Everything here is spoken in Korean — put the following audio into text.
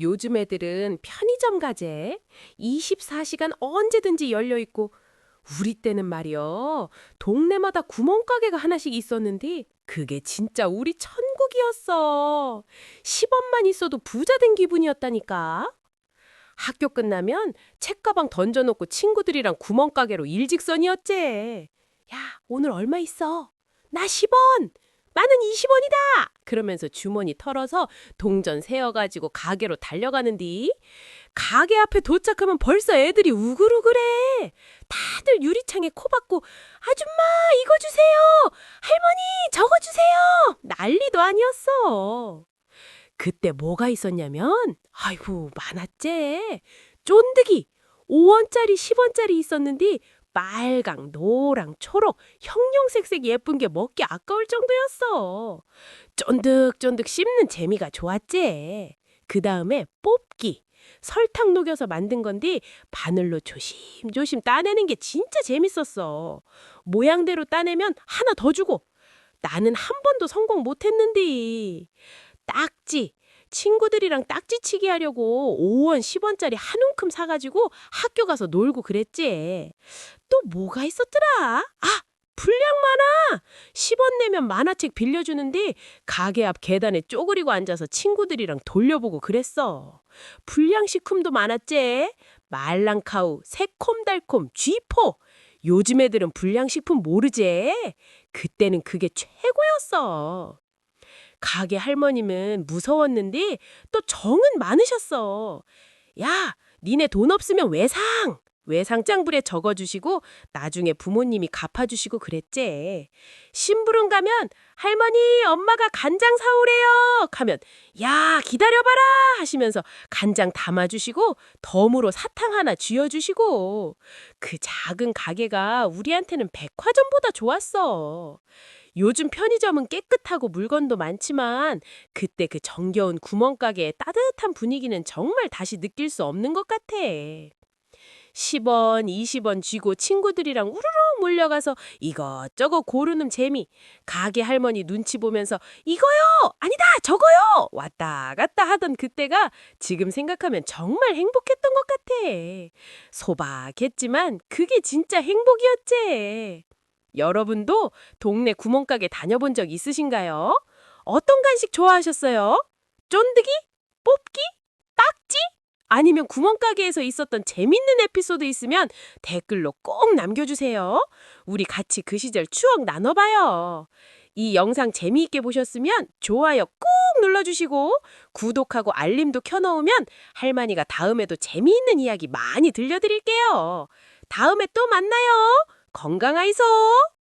요즘 애들은 편의점 가재. 24시간 언제든지 열려 있고 우리 때는 말이요. 동네마다 구멍가게가 하나씩 있었는데 그게 진짜 우리 천국이었어. 10원만 있어도 부자 된 기분이었다니까. 학교 끝나면 책가방 던져놓고 친구들이랑 구멍가게로 일직선이었지. 야, 오늘 얼마 있어? 나 10원! 나는 20원이다! 그러면서 주머니 털어서 동전 세어가지고 가게로 달려가는디. 가게 앞에 도착하면 벌써 애들이 우글우글해. 다들 유리창에 코 박고 아줌마 이거 주세요. 할머니 저거 주세요. 난리도 아니었어. 그때 뭐가 있었냐면 아이고 많았지. 쫀득이 5원짜리 10원짜리 있었는데 빨강, 노랑, 초록, 형형색색 예쁜 게 먹기 아까울 정도였어. 쫀득쫀득 씹는 재미가 좋았지. 그 다음에 뽑기. 설탕 녹여서 만든 건데 바늘로 조심조심 따내는 게 진짜 재밌었어. 모양대로 따내면 하나 더 주고. 나는 한 번도 성공 못했는데. 딱지. 친구들이랑 딱지치기 하려고 5원, 10원짜리 한 움큼 사가지고 학교 가서 놀고 그랬지. 또 뭐가 있었더라? 아! 분량 만화! 10원 내면 만화책 빌려주는데 가게 앞 계단에 쪼그리고 앉아서 친구들이랑 돌려보고 그랬어. 불량식품도 많았지. 말랑카우, 새콤달콤, 쥐포. 요즘 애들은 불량식품 모르지. 그때는 그게 최고였어. 가게 할머님은 무서웠는데 또 정은 많으셨어. 야, 니네 돈 없으면 외상! 외상장불에 적어주시고 나중에 부모님이 갚아주시고 그랬지. 심부름 가면 할머니 엄마가 간장 사오래요 하면 야 기다려봐라 하시면서 간장 담아주시고 덤으로 사탕 하나 쥐어주시고 그 작은 가게가 우리한테는 백화점보다 좋았어. 요즘 편의점은 깨끗하고 물건도 많지만 그때 그 정겨운 구멍가게의 따뜻한 분위기는 정말 다시 느낄 수 없는 것 같아. 10원, 20원 쥐고 친구들이랑 우르르 몰려가서 이것저것 고르는 재미. 가게 할머니 눈치 보면서 이거요! 아니다! 저거요! 왔다 갔다 하던 그때가 지금 생각하면 정말 행복했던 것 같아. 소박했지만 그게 진짜 행복이었지. 여러분도 동네 구멍가게 다녀본 적 있으신가요? 어떤 간식 좋아하셨어요? 쫀득이? 뽑기? 딱지? 아니면 구멍가게에서 있었던 재밌는 에피소드 있으면 댓글로 꼭 남겨주세요. 우리 같이 그 시절 추억 나눠봐요. 이 영상 재미있게 보셨으면 좋아요 꾹 눌러주시고 구독하고 알림도 켜놓으면 할머니가 다음에도 재미있는 이야기 많이 들려드릴게요. 다음에 또 만나요. 건강하이소!